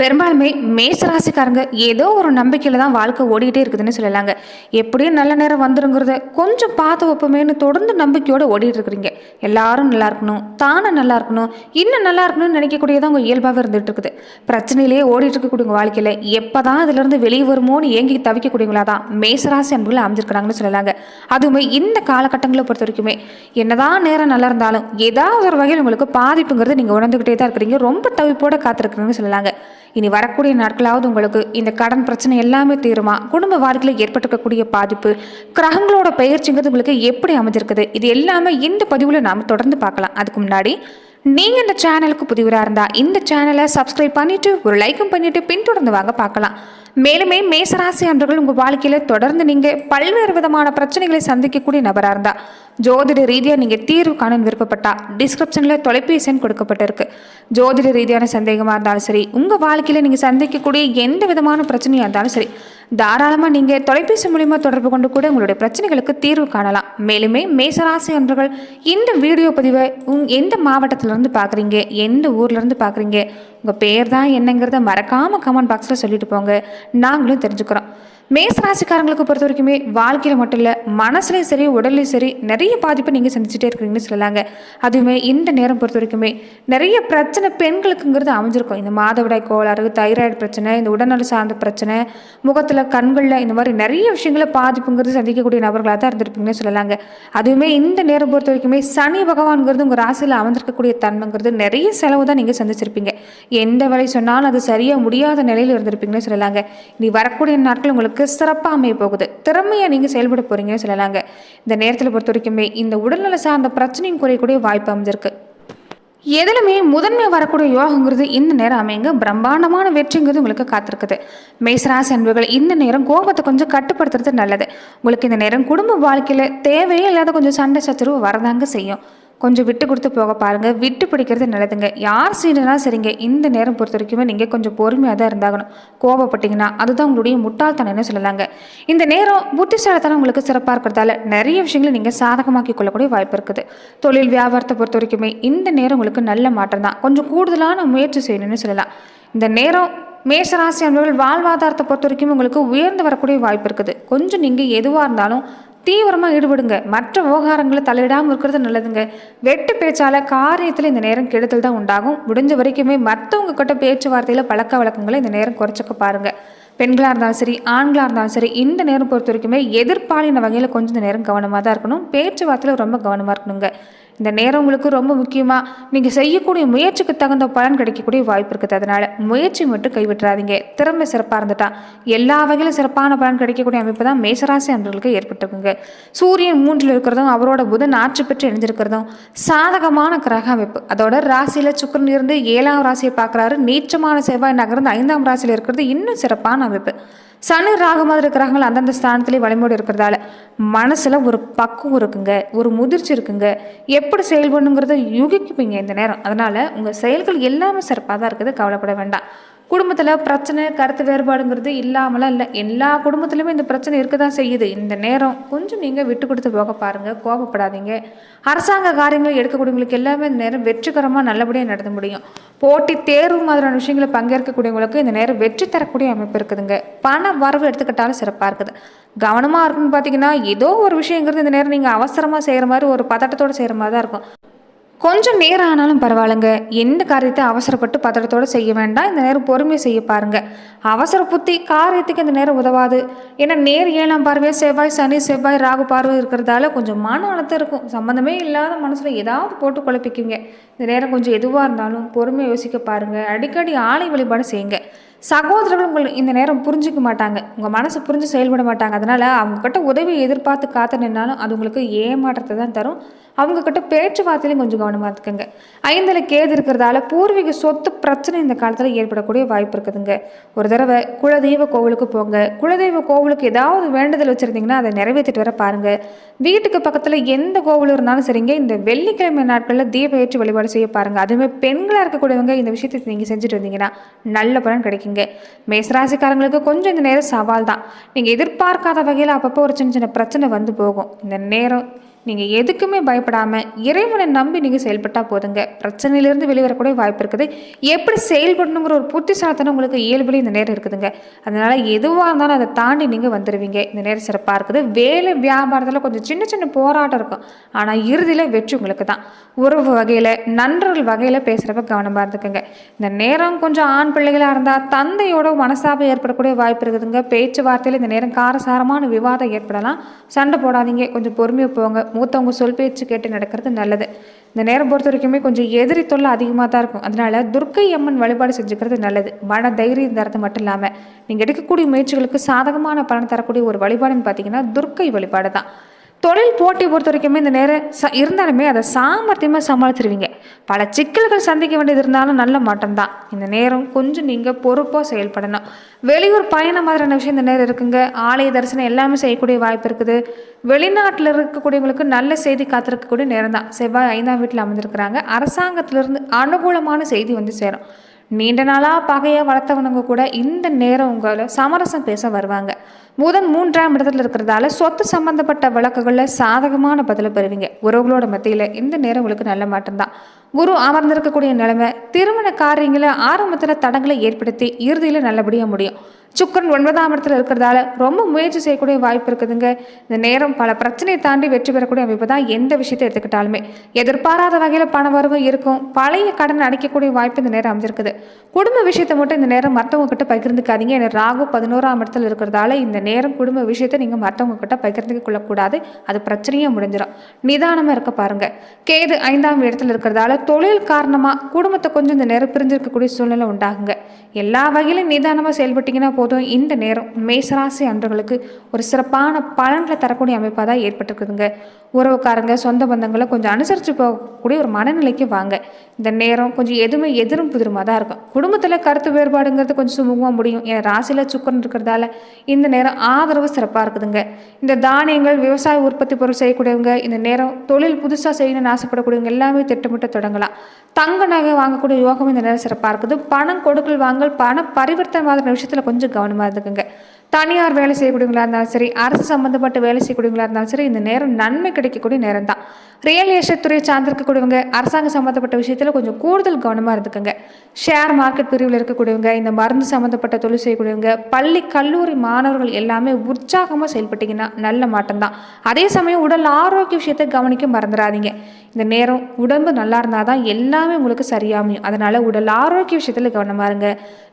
பெரும்பாலுமே மேசராசிக்காரங்க ஏதோ ஒரு நம்பிக்கையில் தான் வாழ்க்கை ஓடிக்கிட்டே இருக்குதுன்னு சொல்லலாங்க. எப்படியும் நல்ல நேரம் வந்துருங்கிறத கொஞ்சம் பார்த்து வைப்போமேன்னு தொடர்ந்து நம்பிக்கையோடு ஓடிட்டு இருக்கிறீங்க. எல்லாரும் நல்லா இருக்கணும் தானும் நல்லா இருக்கணும் இன்னும் நல்லா இருக்கணும்னு நினைக்கக்கூடியதான் உங்கள் இயல்பாகவே இருந்துகிட்டு இருக்குது. பிரச்சனையிலேயே ஓடிட்டு இருக்கக்கூடிய உங்கள் வாழ்க்கையில். எப்போ தான் அதுலேருந்து வெளியே வருமோன்னு ஏங்கி தவிக்கக்கூடியவங்களா தான் மேசராசி அன்புகள் அமைஞ்சிருக்கிறாங்கன்னு சொல்லலாங்க. அதுவுமே இந்த காலகட்டங்களை பொறுத்த வரைக்குமே என்னதான் நேரம் நல்லா இருந்தாலும் ஏதாவது ஒரு வகையில் உங்களுக்கு பாதிப்புங்கிறது நீங்கள் உணர்ந்துக்கிட்டே தான் இருக்கிறீங்க. ரொம்ப தவிப்போட காத்திருக்கிறீங்கன்னு சொல்லலாங்க. இனி வரக்கூடிய நாட்களாவது உங்களுக்கு இந்த கடன் பிரச்சனை எல்லாமே தீருமா? குடும்ப வாழ்க்கையில் ஏற்பட்டிருக்கக்கூடிய பாதிப்பு கிரகங்களோட பயிற்சிங்கிறது உங்களுக்கு எப்படி அமைஞ்சிருக்குது? இது எல்லாமே இந்த பதிவில் நாம் தொடர்ந்து பார்க்கலாம். அதுக்கு முன்னாடி நீங்கள் இந்த சேனலுக்கு புதிவராக இருந்தால் இந்த சேனலை சப்ஸ்கிரைப் பண்ணிவிட்டு ஒரு லைக்கும் பண்ணிவிட்டு பின்தொடர்ந்து வாங்க பார்க்கலாம். மேலுமே மேசராசி அன்றர்கள் உங்கள் வாழ்க்கையில் தொடர்ந்து நீங்கள் பல்வேறு விதமான பிரச்சனைகளை சந்திக்கக்கூடிய நபராக இருந்தால் ஜோதிட ரீதியாக நீங்கள் தீர்வு காண விருப்பப்பட்டா டிஸ்கிரிப்ஷனில் தொலைபேசி எண் கொடுக்கப்பட்டிருக்கு. ஜோதிட ரீதியான சந்தேகமாக இருந்தாலும் சரி உங்கள் வாழ்க்கையில் நீங்கள் சந்திக்கக்கூடிய எந்த விதமான பிரச்சனையாக இருந்தாலும் சரி தாராளமாக நீங்கள் தொலைபேசி மூலிமா தொடர்பு கொண்டு கூட உங்களுடைய பிரச்சனைகளுக்கு தீர்வு காணலாம். மேலுமே மேசராசி அன்றர்கள் இந்த வீடியோ பதிவை உங் எந்த மாவட்டத்திலேருந்து பார்க்குறீங்க எந்த ஊர்லேருந்து பார்க்குறீங்க உங்கள் பேர் தான் என்னங்கிறத மறக்காமல் கமெண்ட் பாக்ஸில் சொல்லிட்டு போங்க. நாங்களும் தெரிஞ்சுக்கிறோம். மேசராசிக்காரங்களுக்கு பொறுத்த வரைக்குமே வாழ்க்கையில் மட்டும் இல்லை மனசுலையும் சரி உடல்லையும் சரி நிறைய பாதிப்பை நீங்கள் சந்திச்சுட்டே இருக்கிறீங்கன்னு சொல்லலாங்க. அதுவுமே இந்த நேரம் பொறுத்த வரைக்குமே நிறைய பிரச்சனை பெண்களுக்குங்கிறது அமைஞ்சிருக்கும். இந்த மாதவிடாய் கோளாறு தைராய்டு பிரச்சனை இந்த உடல்நல சார்ந்த பிரச்சனை முகத்தில் கண்களில் இந்த மாதிரி நிறைய விஷயங்களை பாதிப்புங்கிறது சந்திக்கக்கூடிய நபர்களாக தான் இருந்திருப்பீங்கன்னு சொல்லலாங்க. அதுவுமே இந்த நேரம் பொறுத்த வரைக்குமே சனி பகவான்கிறது உங்கள் ராசியில் அமர்ந்திருக்கக்கூடிய தன்மைங்கிறது நிறைய செலவு தான் நீங்கள் சந்திச்சிருப்பீங்க. எந்த வேலை சொன்னாலும் அது சரியாக முடியாத நிலையில் இருந்திருப்பீங்கன்னு சொல்லலாங்க. இனி வரக்கூடிய நாட்கள் உங்களுக்கு சிறப்பாக அமைய போகுது. திறமையாக நீங்கள் செயல்பட போகிறீங்கன்னு சொல்லலாங்க. இந்த நேரத்தில் பொறுத்த வரைக்குமே இந்த உடல்நல சார்ந்த பிரச்சனையும் குறையக்கூடிய வாய்ப்பு அமைஞ்சிருக்கு. எதிலுமே முதன்மை வரக்கூடிய யோகங்கிறது இந்த நேரம் அமைங்க பிரம்மாண்டமான வெற்றிங்கிறது உங்களுக்கு காத்திருக்குது. மேசராசி அன்புகள் இந்த நேரம் கோபத்தை கொஞ்சம் கட்டுப்படுத்துறது நல்லது. உங்களுக்கு இந்த நேரம் குடும்ப வாழ்க்கையில் தேவையே இல்லாத கொஞ்சம் சண்டை சச்சரவு வரதாங்க செய்யும். கொஞ்சம் விட்டு கொடுத்து போக பாருங்கள் விட்டு பிடிக்கிறது நல்லதுங்க. யார் செய்யணும்னா சரிங்க. இந்த நேரம் பொறுத்த வரைக்குமே நீங்கள் கொஞ்சம் பொறுமையாக தான் இருந்தாகணும். கோபப்பட்டீங்கன்னா அதுதான் உங்களுடைய முட்டாள்தனம்னு சொல்லலாங்க. இந்த நேரம் புத்திசாலித்தனம் உங்களுக்கு சிறப்பாக இருக்கிறதால நிறைய விஷயங்களை நீங்கள் சாதகமாக்கி கொள்ளக்கூடிய வாய்ப்பு இருக்குது. தொழில் வியாபாரத்தை பொறுத்த வரைக்குமே இந்த நேரம் உங்களுக்கு நல்ல மாற்றம் தான். கொஞ்சம் கூடுதலான முயற்சி செய்யணும்னு சொல்லலாம். இந்த நேரம் மேசராசி அன்பர்கள் வாழ்வாதாரத்தை பொறுத்த வரைக்கும் உங்களுக்கு உயர்ந்து வரக்கூடிய வாய்ப்பு இருக்குது. கொஞ்சம் நீங்கள் எதுவாக இருந்தாலும் தீவிரமாக ஈடுபடுங்க. மற்ற விவகாரங்களை தலையிடாமல் இருக்கிறது நல்லதுங்க. வெட்டு பேச்சால் காரியத்தில் இந்த நேரம் கெடுதல் தான் உண்டாகும். முடிஞ்ச வரைக்குமே மற்றவங்க கிட்ட பேச்சுவார்த்தையில் பழக்க வழக்கங்களை இந்த நேரம் குறைச்சிக்க பாருங்கள் பெண்களாக இருந்தாலும் சரி ஆண்களாக இருந்தாலும் சரி இந்த நேரம் பொறுத்த வரைக்குமே எதிர்பாலின வகையில் கொஞ்சம் இந்த நேரம் கவனமாக தான் இருக்கணும். பேச்சுவார்த்தையில் ரொம்ப கவனமாக இருக்கணுங்க. இந்த நேரம் உங்களுக்கு ரொம்ப முக்கியமாக நீங்கள் செய்யக்கூடிய முயற்சிக்கு தகுந்த பலன் கிடைக்கக்கூடிய வாய்ப்பு இருக்குது. அதனால் முயற்சி மட்டும் கைவிட்டுறாதீங்க. திறமை சிறப்பாக இருந்துட்டா எல்லா வகையிலும் சிறப்பான பலன் கிடைக்கக்கூடிய அமைப்பு தான் மேசராசி அன்பர்களுக்கு ஏற்பட்டிருக்குங்க. சூரியன் மூன்றில் இருக்கிறதும் அவரோட புதன் ஆட்சி பெற்று இணைஞ்சிருக்கிறதும் சாதகமான கிரக அமைப்பு. அதோட ராசியில் சுக்கரன் இருந்து ஏழாம் ராசியை பார்க்குறாரு. நீச்சமான செவ்வாய் நகர்ந்து ஐந்தாம் ராசியில் இருக்கிறது இன்னும் சிறப்பான அமைப்பு. சனி ராகமாக மாதிரி அந்தந்த ஸ்தானத்துலேயே வழிமுறை இருக்கிறதால மனசில் ஒரு பக்குவம் இருக்குங்க ஒரு முதிர்ச்சி இருக்குங்க. எப்படி செயல்படணுங்கிறத யூகிக்குப்பீங்க இந்த நேரம். அதனால் உங்கள் செயல்கள் எல்லாமே சிறப்பாக தான் இருக்குது. கவலைப்பட வேண்டாம். குடும்பத்தில் பிரச்சனை கருத்து வேறுபாடுங்கிறது இல்லாமலாம் இல்லை. எல்லா குடும்பத்துலையுமே இந்த பிரச்சனை இருக்க தான் செய்யுது. இந்த நேரம் கொஞ்சம் நீங்கள் விட்டு கொடுத்து போக பாருங்கள் கோபப்படாதீங்க. அரசாங்க காரியங்கள் எடுக்கக்கூடியவங்களுக்கு எல்லாமே இந்த நேரம் வெற்றிகரமாக நல்லபடியாக நடத்த முடியும். போட்டி தேர்வு மாதிரியான விஷயங்களை பங்கேற்கக்கூடியவங்களுக்கு இந்த நேரம் வெற்றி தரக்கூடிய அமைப்பு இருக்குதுங்க. பண வரவு எடுத்துக்கிட்டாலும் சிறப்பாக இருக்குது. கவனமாக இருக்குன்னு பார்த்தீங்கன்னா ஏதோ ஒரு விஷயங்கிறது இந்த நேரம் நீங்கள் அவசரமாக செய்கிற மாதிரி ஒரு பதட்டத்தோடு செய்கிற மாதிரி தான் இருக்கும். கொஞ்சம் நேரம் ஆனாலும் பரவாயில்லைங்க. எந்த காரியத்தை அவசரப்பட்டு பதட்டத்தோடு செய்ய வேண்டாம். இந்த நேரம் பொறுமையை செய்ய பாருங்கள் அவசர புத்தி காரியத்துக்கு இந்த நேரம் உதவாது. ஏன்னா நேர் ஏழாம் பார்வை செவ்வாய் சனி செவ்வாய் ராகு பார்வை இருக்கிறதால கொஞ்சம் மன அழுத்தம் இருக்கும். சம்மந்தமே இல்லாத மனசில் ஏதாவது போட்டு குழப்பிக்குங்க இந்த நேரம் கொஞ்சம் எதுவாக இருந்தாலும் பொறுமையை யோசிக்க பாருங்கள் அடிக்கடி ஆலை வழிபாடு செய்யுங்க. சகோதரர்கள் உங்களை இந்த நேரம் புரிஞ்சிக்க மாட்டாங்க. உங்கள் மனசு புரிஞ்சு செயல்பட மாட்டாங்க. அதனால் அவங்கக்கிட்ட உதவியை எதிர்பார்த்து காத்து நின்னாலும் அது உங்களுக்கு ஏமாற்றத்தை தான் தரும். அவங்கக்கிட்ட பேச்சுவார்த்தையிலையும் கொஞ்சம் கவனமாக இருக்குங்க ஐந்தில் கேது இருக்கிறதால பூர்வீக சொத்து பிரச்சனை இந்த காலத்தில் ஏற்படக்கூடிய வாய்ப்பு இருக்குதுங்க. ஒரு தடவை குலதெய்வ கோவிலுக்கு போங்க. குலதெய்வ கோவிலுக்கு ஏதாவது வேண்டுதல் வச்சுருந்தீங்கன்னா அதை நிறைவேற்றிட்டு வர பாருங்கள் வீட்டுக்கு பக்கத்தில் எந்த கோவில் இருந்தாலும் சரிங்க. இந்த வெள்ளிக்கிழமை நாட்களில் தீப ஏற்றி வழிபாடு செய்ய பாருங்கள் அதுவுமே பெண்களாக இருக்கக்கூடியவங்க இந்த விஷயத்தை நீங்கள் செஞ்சுட்டு வந்தீங்கன்னா நல்ல பலன் இருக்கீங்க மேசராசிக்காரங்களுக்கு கொஞ்சம் இந்த நேரம் சவால் தான் நீங்கள் எதிர்பார்க்காத வகையில் அப்பப்போ ஒரு சின்ன சின்ன பிரச்சனை வந்து போகும். இந்த நேரம் நீங்கள் எதுக்குமே பயப்படாமல் இறைவனை நம்பி நீங்கள் செயல்பட்டால் போதுங்க. பிரச்சனையிலேருந்து வெளிவரக்கூடிய வாய்ப்பு இருக்குது. எப்படி செயல்படணுங்கிற ஒரு புத்திசாலித்தனம் உங்களுக்கு இயல்புலேயே இந்த நேரம் இருக்குதுங்க. அதனால் எதுவாக இருந்தாலும் அதை தாண்டி நீங்கள் வந்துடுவீங்க இந்த நேரம் சிறப்பாக இருக்குது. வேலை வியாபாரத்தில் கொஞ்சம் சின்ன சின்ன போராட்டம் இருக்கும். ஆனால் இறுதியில் வெற்றி உங்களுக்கு தான். உறவு வகையில் நண்பர்கள் வகையில் பேசுகிறப்ப கவனமாக இருந்துக்குங்க. இந்த நேரம் கொஞ்சம் ஆண் பிள்ளைகளாக இருந்தால் தந்தையோட மனசாபம் ஏற்படக்கூடிய வாய்ப்பு இருக்குதுங்க. பேச்சுவார்த்தையில் இந்த நேரம் காரசாரமான விவாதம் ஏற்படலாம். சண்டை போடாதீங்க. கொஞ்சம் பொறுமையாக போங்க. மூத்தவங்க சொல் பேச்சு கேட்டு நடக்கிறது நல்லது. இந்த நேரம் பொறுத்த வரைக்குமே கொஞ்சம் எதிரி தொல்லை அதிகமாக தான் இருக்கும். அதனால துர்க்கை அம்மன் வழிபாடு செஞ்சுக்கிறது நல்லது. மன தைரியம் தரது மட்டும் இல்லாமல் நீங்கள் எடுக்கக்கூடிய முயற்சிகளுக்கு சாதகமான பலன் தரக்கூடிய ஒரு வழிபாடுன்னு பார்த்தீங்கன்னா துர்க்கை வழிபாடு தான் தொழில் போட்டி பொறுத்த வரைக்குமே இந்த நேரம் ச இருந்தாலுமே அதை சாமர்த்தியமாக சமாளிச்சிருவீங்க. பல சிக்கல்கள் சந்திக்க வேண்டியது இருந்தாலும் நல்ல மாற்றம் இந்த நேரம் கொஞ்சம் நீங்கள் பொறுப்பாக செயல்படணும். வெளியூர் பயணம் மாதிரியான விஷயம் இந்த நேரம் இருக்குங்க. ஆலய தரிசனம் எல்லாமே செய்யக்கூடிய வாய்ப்பு இருக்குது. வெளிநாட்டில் இருக்கக்கூடியவங்களுக்கு நல்ல செய்தி காத்திருக்கக்கூடிய நேரம் தான். செவ்வாய் ஐந்தாம் வீட்டில் அமைந்திருக்கிறாங்க அரசாங்கத்திலிருந்து அனுகூலமான செய்தி வந்து சேரும். நீண்ட நாளாக பகையை வளர்த்தவனுங்க கூட இந்த நேரம் உங்களை சமரசம் பேச வருவாங்க. புதன் மூன்றாம் இடத்துல இருக்கிறதால சொத்து சம்பந்தப்பட்ட வழக்குகளில் சாதகமான பதிலை பெறுவீங்க. உறவுகளோட மத்தியில் இந்த நேரம் உங்களுக்கு நல்ல மாற்றம்தான். குரு அமர்ந்திருக்கக்கூடிய நிலைமை திருமண காரியங்களை ஆரம்பத்தில் தடங்களை ஏற்படுத்தி இறுதியில் நல்லபடியாக முடியும். சுக்கரன் ஒன்பதாம் இடத்துல இருக்கிறதால ரொம்ப முயற்சி செய்யக்கூடிய வாய்ப்பு இருக்குதுங்க. இந்த நேரம் பல பிரச்சனையை தாண்டி வெற்றி பெறக்கூடிய அமைப்பு தான் எந்த விஷயத்தை எடுத்துக்கிட்டாலுமே. எதிர்பாராத வகையில் பண வரவு இருக்கும். பழைய கடன் அடைக்கக்கூடிய வாய்ப்பு இந்த நேரம் அமைஞ்சிருக்குது. குடும்ப விஷயத்தை மட்டும் இந்த நேரம் மற்றவங்க கிட்ட பகிர்ந்துக்காதீங்க. ஏன்னா ராகு பதினோராம் இடத்துல இருக்கிறதால இந்த நேரம் குடும்ப விஷயத்தை நீங்கள் மற்றவங்க கிட்ட பகிர்ந்து கொள்ளக்கூடாது. அது பிரச்சனையாக முடிஞ்சிடும் நிதானமாக இருக்க பாருங்க. கேது ஐந்தாம் இடத்துல இருக்கிறதால தொழில் காரணமாக குடும்பத்தை கொஞ்சம் இந்த நேரம் பிரிஞ்சிருக்கக்கூடிய சூழ்நிலை உண்டாகுங்க. எல்லா வகையிலும் நிதானமாக செயல்பட்டீங்கன்னா போதும். இந்த நேரம் மேசராசி அன்றுகளுக்கு ஒரு சிறப்பான பலன்களை தரக்கூடிய அமைப்பாக தான் ஏற்பட்டிருக்குதுங்க. உறவுக்காரங்க சொந்த பந்தங்களை கொஞ்சம் அனுசரித்து போகக்கூடிய ஒரு மனநிலைக்கு வாங்க. இந்த நேரம் கொஞ்சம் எதுவுமே எதிரும் புதிருமாக தான் இருக்கும். குடும்பத்தில் கருத்து வேறுபாடுங்கிறது கொஞ்சம் சுமூகமாக முடியும். ஏன்னா ராசியில் சுக்கரன் இருக்கிறதால இந்த நேரம் ஆதரவு சிறப்பாக இருக்குதுங்க. இந்த தானியங்கள் விவசாய உற்பத்தி பொருள் செய்யக்கூடியவங்க இந்த நேரம் தொழில் புதுசாக செய்யணும்னு ஆசைப்படக்கூடியவங்க எல்லாமே திட்டமிட்டு தொடங்கலாம். தங்க நகை வாங்கக்கூடிய யோகம் இந்த நேரம் சிறப்பாக இருக்குது. பணம் கொடுக்கல் வாங்கல் பண பரிவர்த்தனை மாதிரி விஷயத்தில் கொஞ்சம் கவனமாக இருக்குங்க தனியார் வேலை செய்யக்கூடியவங்களாக இருந்தாலும் சரி அரசு சம்மந்தப்பட்ட வேலை செய்யக்கூடியவங்களாக இருந்தாலும் சரி இந்த நேரம் நன்மை கிடைக்கக்கூடிய நேரம் தான் ரியல் எஸ்டேட் துறையை சார்ந்திருக்கக்கூடியவங்க அரசாங்கம் சம்மந்தப்பட்ட விஷயத்தில் கொஞ்சம் கூடுதல் கவனமாக இருந்துக்குங்க. ஷேர் மார்க்கெட் பிரிவில் இருக்கக்கூடியவங்க இந்த மருந்து சம்மந்தப்பட்ட தொழில் செய்யக்கூடியவங்க பள்ளி கல்லூரி மாணவர்கள் எல்லாமே உற்சாகமாக செயல்பட்டீங்கன்னா நல்ல மாற்றம் தான் அதே சமயம் உடல் ஆரோக்கிய விஷயத்தை கவனிக்க மறந்துடாதீங்க. இந்த நேரம் உடம்பு நல்லா இருந்தால் தான் எல்லாமே உங்களுக்கு சரியாமையும். அதனால் உடல் ஆரோக்கிய விஷயத்தில் கவனமாக இருங்க.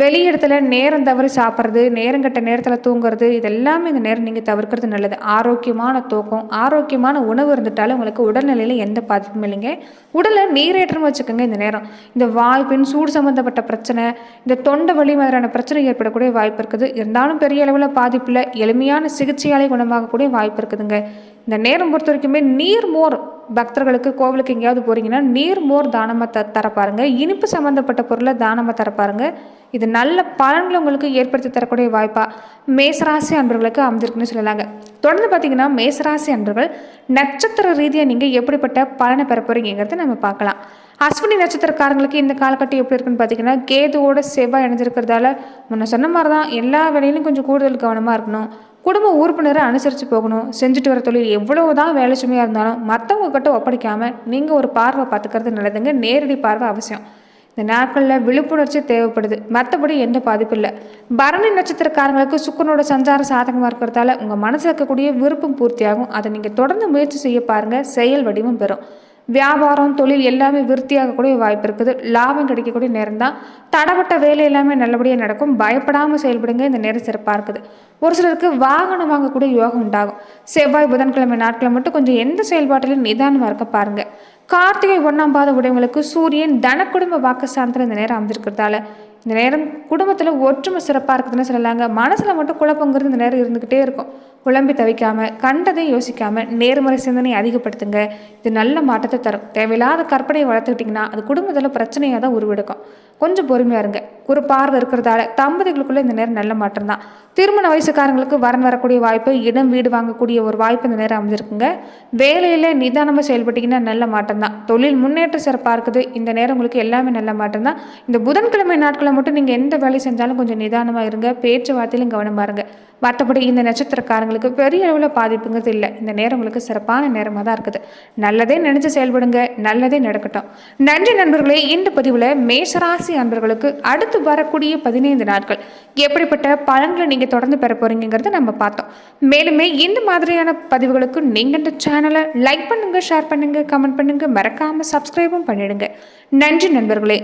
வெளி இடத்துல நேரம் தவறி சாப்பிட்றது நேரம் கட்ட நேரத்தில் தூங்குறது இதெல்லாமே இந்த நேரம் நீங்கள் தவிர்க்கிறது நல்லது. ஆரோக்கியமான தூக்கம் ஆரோக்கியமான உணவு இருந்துட்டாலும் உங்களுக்கு உடல்நிலையில் எந்த பாதிப்பும் இல்லைங்க. உடலை நீரேற்றம் வச்சுக்கோங்க இந்த நேரம். இந்த வாய்ப்பின் சூடு சம்மந்தப்பட்ட பிரச்சனை இந்த தொண்டை வலி மாதிரியான பிரச்சனை ஏற்படக்கூடிய வாய்ப்பு இருக்குது. இருந்தாலும் பெரிய அளவில் பாதிப்பில் எளிமையான சிகிச்சையாலே குணமாகக்கூடிய வாய்ப்பு இருக்குதுங்க. இந்த நேரம் பொறுத்த வரைக்குமே நீர் மோர் பக்தர்களுக்கு கோவிலுக்கு எங்கேயாவது போகிறீங்கன்னா நீர் மோர் தானமாக த தர இனிப்பு சம்மந்தப்பட்ட பொருளை தானமாக தர இது நல்ல பலன்களை உங்களுக்கு ஏற்படுத்தி தரக்கூடிய வாய்ப்பாக மேசராசி அன்பர்களுக்கு அமைஞ்சிருக்குன்னு சொல்லலாங்க. தொடர்ந்து பார்த்தீங்கன்னா மேசராசி அன்பர்கள் நட்சத்திர ரீதியாக நீங்கள் எப்படிப்பட்ட பலனை பெற போகிறீங்கிறத நம்ம பார்க்கலாம். அஸ்வினி நட்சத்திரக்காரங்களுக்கு இந்த காலகட்டம் எப்படி இருக்குன்னு பார்த்தீங்கன்னா கேதுவோட செவ்வாய் இணைஞ்சிருக்கிறதால முன்ன சொன்ன மாதிரி தான் எல்லா வேலையிலும் கொஞ்சம் கூடுதல் கவனமாக இருக்கணும். குடும்ப உறுப்பினரை அனுசரித்து போகணும். செஞ்சுட்டு வர தொழில் எவ்வளோ தான் வேலை சுமையாக இருந்தாலும் மற்றவங்க கிட்ட ஒப்படைக்காமல் நீங்கள் ஒரு பார்வை பார்த்துக்கிறது நல்லதுங்க. நேரடி பார்வை அவசியம். இந்த நாட்களில் விழிப்புணர்ச்சி தேவைப்படுது. மற்றபடி எந்த பாதிப்பும் இல்லை. பரணி நட்சத்திரக்காரங்களுக்கு சுக்கரனோட சஞ்சாரம் சாதகமாக இருக்கிறதால உங்கள் மனசில் இருக்கக்கூடிய விருப்பம் பூர்த்தியாகும். அதை நீங்கள் தொடர்ந்து முயற்சி செய்ய பாருங்கள் செயல் வடிவம் பெறும். வியாபாரம் தொழில் எல்லாமே விருத்தியாகக்கூடிய வாய்ப்பு இருக்குது. லாபம் கிடைக்கக்கூடிய நேரம் தான் தடப்பட்ட வேலை எல்லாமே நல்லபடியாக நடக்கும். பயப்படாமல் செயல்படுங்க. இந்த நேரம் சிறப்பாக இருக்குது. ஒரு சிலருக்கு வாகனம் வாங்கக்கூடிய யோகம் உண்டாகும். செவ்வாய் புதன்கிழமை நாட்களை மட்டும் கொஞ்சம் எந்த செயல்பாட்டிலும் நிதானமாக இருக்க பாருங்கள் கார்த்திகை ஒன்றாம் பாத உடையவங்களுக்கு சூரியன் தனக்குடும்ப வாக்கு சாந்திரம் இந்த நேரம் அமைஞ்சிருக்கிறதால இந்த நேரம் குடும்பத்தில் ஒற்றுமை சிறப்பாக இருக்குதுன்னு சொல்லலாங்க. மனசில் மட்டும் குழப்பங்கிறது இந்த நேரம் இருந்துக்கிட்டே இருக்கும். குழம்பி தவிக்காமல் கண்டதையும் யோசிக்காமல் நேர்மறை சிந்தனையை அதிகப்படுத்துங்க. இது நல்ல மாற்றத்தை தரும். தேவையில்லாத கற்பனையை வளர்த்துக்கிட்டிங்கன்னா அது குடும்பத்தில் பிரச்சனையாக தான் உருவெடுக்கும். கொஞ்சம் பொறுமையாக இருங்க. ஒரு பார்வை இருக்கிறதால தம்பதிகளுக்குள்ளே இந்த நேரம் நல்ல மாற்றம் தான். திருமண வயசுக்காரங்களுக்கு வரன் வரக்கூடிய வாய்ப்பு இடம் வீடு வாங்கக்கூடிய ஒரு வாய்ப்பு இந்த நேரம் அமைஞ்சிருக்குங்க. வேலையில் நிதானமாக செயல்பட்டிங்கன்னா நல்ல மாற்றம் தான். தொழில் முன்னேற்ற சிறப்பாக இருக்குது. இந்த நேரம் உங்களுக்கு எல்லாமே நல்ல மாற்றம் தான். இந்த புதன்கிழமை நாட்களை மட்டும் நீங்கள் எந்த வேலை செஞ்சாலும் கொஞ்சம் நிதானமாக இருங்க. பேச்சுவார்த்தையிலும் கவனமாக இருங்க. மற்றபடி இந்த நட்சத்திரக்காரங்களுக்கு பெரிய அளவில் பாதிப்புங்கிறது இல்லை. இந்த நேரம் உங்களுக்கு சிறப்பான நேரமாக தான் இருக்குது. நல்லதே நினச்சி செயல்படுங்க. நல்லதே நடக்கட்டும். நன்றி நண்பர்களே இந்த பதிவில் மேஷராசி அன்பர்களுக்கு அடுத்து வரக்கூடிய பதினைந்து நாட்கள் எப்படிப்பட்ட பலன்களை நீங்கள் தொடர்ந்து பெற போறீங்கிறத நம்ம பார்த்தோம். மேலுமே இந்த மாதிரியான பதிவுகளுக்கு நீங்கள் இந்த சேனலை லைக் பண்ணுங்க ஷேர் பண்ணுங்க கமெண்ட் பண்ணுங்க. மறக்காம சப்ஸ்கிரைபும் பண்ணிடுங்க. நன்றி நண்பர்களே.